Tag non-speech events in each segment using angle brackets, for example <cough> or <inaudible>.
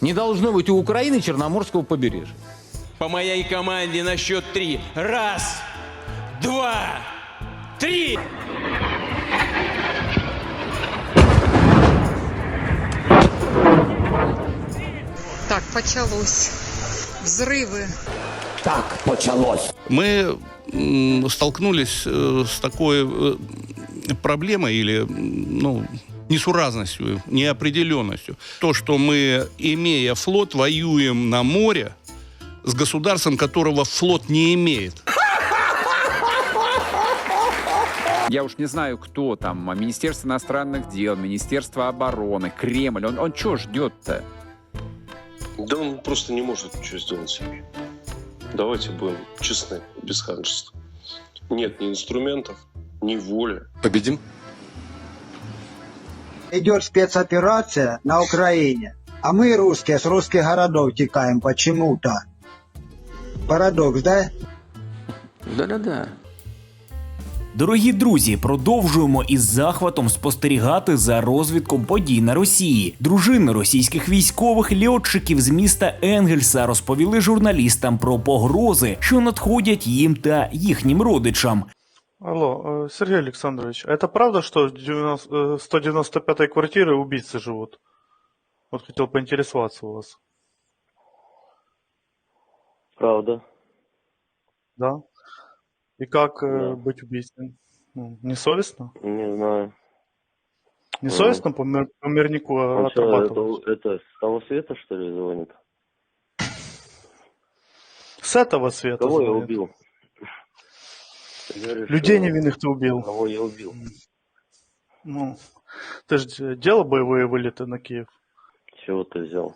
не должно быть у Украины Черноморского побережья. По моей команде на счет три. Раз, два, три. Так, почалось. Взрывы. Так почалось. мы столкнулись э, с такой э, проблемой или ну, несуразностью, неопределенностью. То, что мы, имея флот, воюем на море с государством, которого флот не имеет. Я уж не знаю, кто там, Министерство иностранных дел, Министерство обороны, Кремль. Он, он что ждет-то? Да он просто не может ничего сделать себе. Давайте будем честны, без ханжества. Нет ни инструментов, ни воли. Победим? Идет спецоперация на Украине, а мы, русские, с русских городов текаем почему-то. Парадокс, да? Да-да-да. Дорогі друзі, продовжуємо із захватом спостерігати за розвідком подій на Росії. Дружини російських військових льотчиків з міста Енгельса розповіли журналістам про погрози, що надходять їм та їхнім родичам. Алло, э, Сергей Александрович, а это правда, что в 90 э, 195-й квартире убийцы живут? Вот хотел поинтересоваться у вас. Правда. Да? И как э, Да. быть убийцей? Ну, несовестно? Не знаю. Несовестно по, мир- по мирнику э, отрабатывать? это с того света, что ли, звонит? С этого света звонят. убил? Людей невинных ты убил. Кого я убил? Ну, ты же делал боевые вылеты на Киев? Чего ты взял?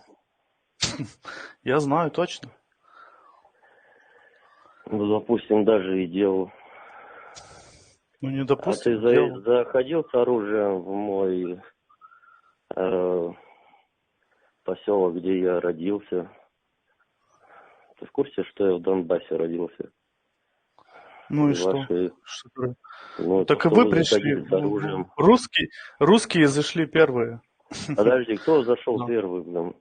<laughs> Я знаю точно. Ну, допустим, даже и делал. Ну, не А допустим. ты за- заходил с оружием в мой э, поселок, где я родился? Ты в курсе, что я в Донбассе родился? Ну и что? Ваши- Что ну, Так и вы пришли. Русские, русские зашли первые. Подожди, кто зашел первый, блин?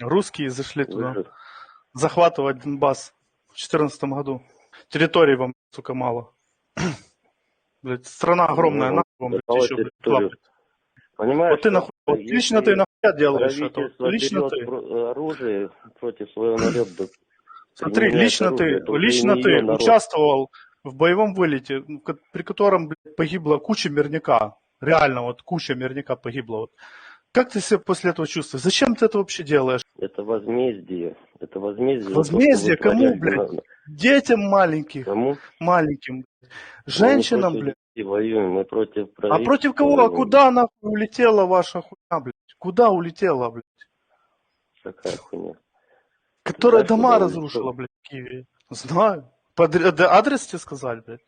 Русские зашли туда. же- Захватывать Донбасс в 2014 году. Территории вам, сука, мало. <clears throat> Блядь, страна огромная, Ну, нахуй вам, блядь, еще, блядь. Понимаешь, Вот ты нахуй, вот лично ты нахуя делаешь это? Лично ты. про- оружие против своего народа. <clears throat> Смотри, лично ты, лично ты участвовал в боевом вылете, при котором блядь, погибла куча мирника. Реально, вот куча мирника погибла. Вот. Как ты себя после этого чувствуешь? Зачем ты это вообще делаешь? Это возмездие. Это возмездие. Возмездие то, кому, блядь? Детям маленьких, Кому? маленьким, Мы женщинам, против блядь. воюем, мы против А против кого? А куда нахуй улетела ваша хуйня, блядь? Куда улетела, блядь? Какая хуйня? Которая Знаешь, дома разрушила, блядь, в Киеве. Знаю. Под... адрес тебе сказали, блядь?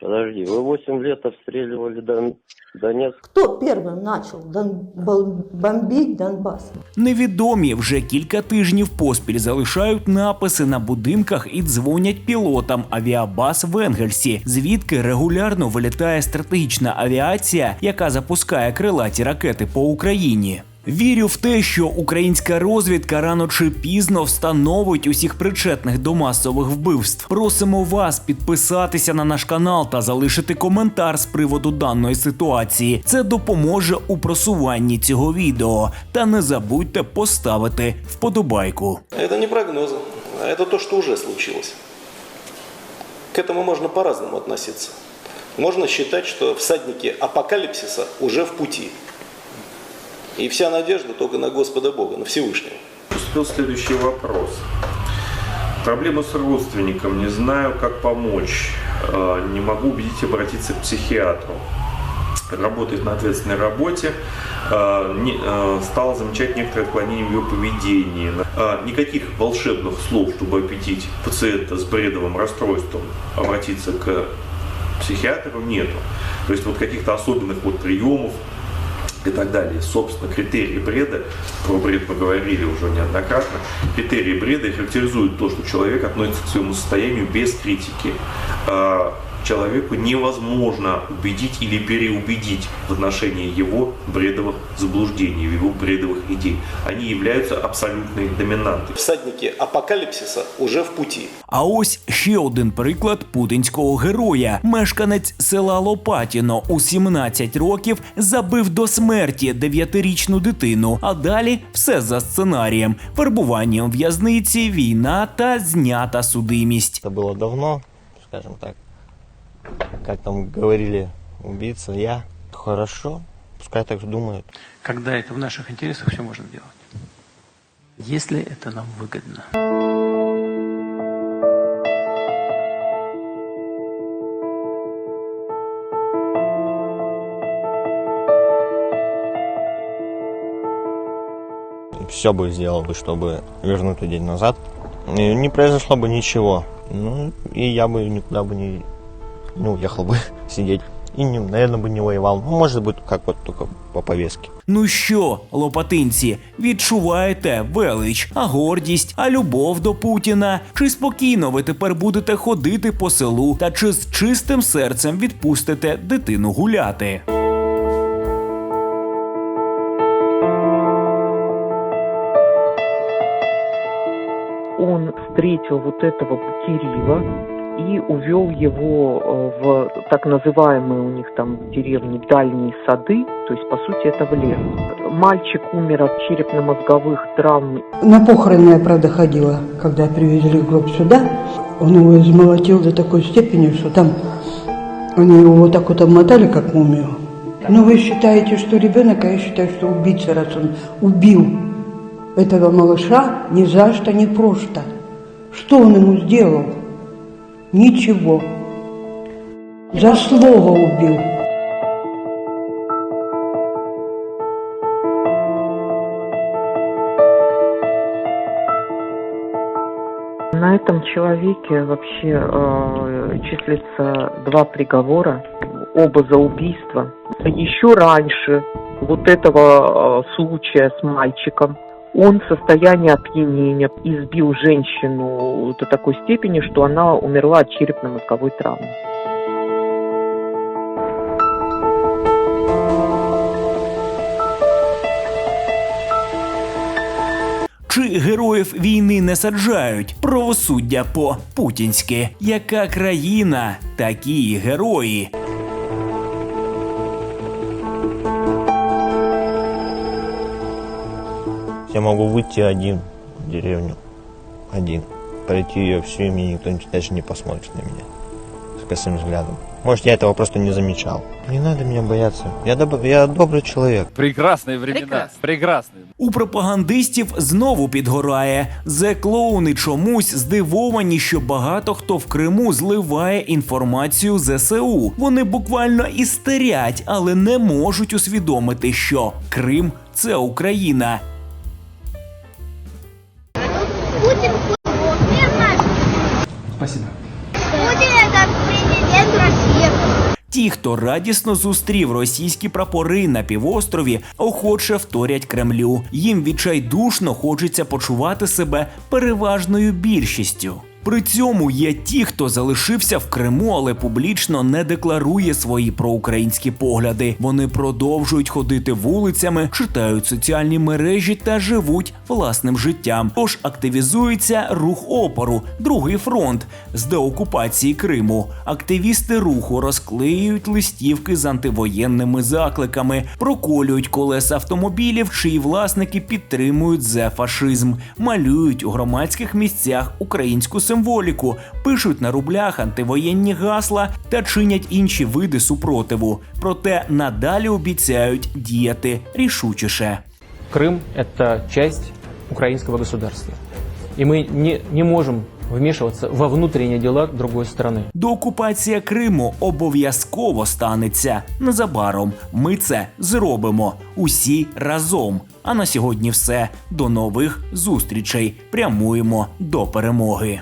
Подожди, вы 8 лет обстреливали Дон... Донецк. Кто первым начал дон- бом- бомбить Донбасс? Невідомі вже кілька тижнів поспіль залишають написи на будинках і дзвонять пілотам авіабаз в Енгельсі, звідки регулярно вилітає стратегічна авіація, яка запускає крилаті ракети по Україні. Вірю в те, що українська розвідка рано чи пізно встановить усіх причетних до масових вбивств. Просимо вас підписатися на наш канал та залишити коментар з приводу даної ситуації. Це допоможе у просуванні цього відео. Та не забудьте поставити вподобайку. Это не прогнозы, а это то, что уже случилось. К этому можно по-разному относиться. Можно считать, что всадники апокалипсиса уже в пути. И вся надежда только на Господа Бога, на Всевышнего. Поступил следующий вопрос. Проблема с родственником, не знаю, как помочь. Э, Не могу убедить обратиться к психиатру. Работает на ответственной работе, э, э, стал замечать некоторые отклонения в ее поведении. Никаких волшебных слов, чтобы убедить пациента с бредовым расстройством обратиться к психиатру, нету. То есть вот каких-то особенных вот приемов, и так далее. Собственно, критерии бреда, про бред мы говорили уже неоднократно, критерии бреда характеризуют то, что человек относится к своему состоянию без критики А, человеку невозможно убедить или переубедить в отношении его бредовых заблуждений, его бредовых идей. Они являются абсолютной доминантой. Всадники апокалипсиса уже в пути. А ось ще один приклад путінського героя. Мешканець села Лопатіно у 17 років забив до смерті дев'ятирічну дитину. А далі все за сценарієм: перебування у в'язниці, війна та знята судимість. Это было давно, скажем так. Как там говорили, убийца я. Хорошо, пускай так думают. Когда это в наших интересах, все можно делать. Если это нам выгодно. Все бы сделал бы, чтобы вернуть день назад. И не произошло бы ничего. Ну, и я бы никуда бы не, не уехал бы <laughs> сидеть. И, не, наверное, бы не воевал. Ну, может быть, как вот только по повестке. Ну що, лопатинці, відчуваєте велич, а гордість, а любов до Путіна? Чи спокійно ви тепер будете ходити по селу та чи з чистим серцем відпустите дитину гуляти? он встретил вот этого Букирива и увел его э, в так называемые у них там в деревне дальние сады, то есть по сути это в лес. Мальчик умер от черепно-мозговых травм. На похороны я, правда, ходила, когда привезли гроб сюда. Он его измолотил до такой степени, что там они его вот так вот обмотали, как мумию. Но вы считаете, что ребенок, а я считаю, что убийца, раз он убил этого малыша ни за что, ни просто. Что он ему сделал? Ничего. За слово убил. На этом человеке вообще э, числится два приговора, оба за убийство. Еще раньше вот этого э, случая с мальчиком он в состоянии опьянения избил женщину до такой степени, что она умерла от черепно-мозговой травмы. Чи героїв війни не саджають? Правосуддя по путінськи. Яка країна, такі герої. Я могу выйти один в деревню. Один. Пройти ее всю, и мне никто даже не посмотрит на меня. С косым взглядом. Может, я этого просто не замечал. Не надо меня бояться. Я, доб- я добрый человек. Прекрасные времена. Прекрасные. У пропагандистів знову підгорає. Зе клоуни чомусь здивовані, що багато хто в Криму зливає інформацію ЗСУ. Вони буквально істерять, але не можуть усвідомити, що Крим це Україна. Ті, хто радісно зустрів російські прапори на півострові, охоче вторять Кремлю. Їм відчайдушно хочеться почувати себе переважною більшістю. При цьому є ті, хто залишився в Криму, але публічно не декларує свої проукраїнські погляди. Вони продовжують ходити вулицями, читають соціальні мережі та живуть власним життям. Тож активізується рух опору, другий фронт з деокупації Криму. Активісти руху розклеюють листівки з антивоєнними закликами, проколюють колеса автомобілів, чиї власники підтримують зе фашизм, малюють у громадських місцях українську символіку, пишуть на рублях антивоєнні гасла та чинять інші види супротиву. Проте надалі обіцяють діяти рішучіше. Крым – это часть украинского государства. И мы не, не можем вмешиваться во внутренние дела другой страны. Деокупація Криму обов'язково станеться незабаром. Ми це зробимо усі разом. А на сьогодні все. До нових зустрічей. Прямуємо до перемоги.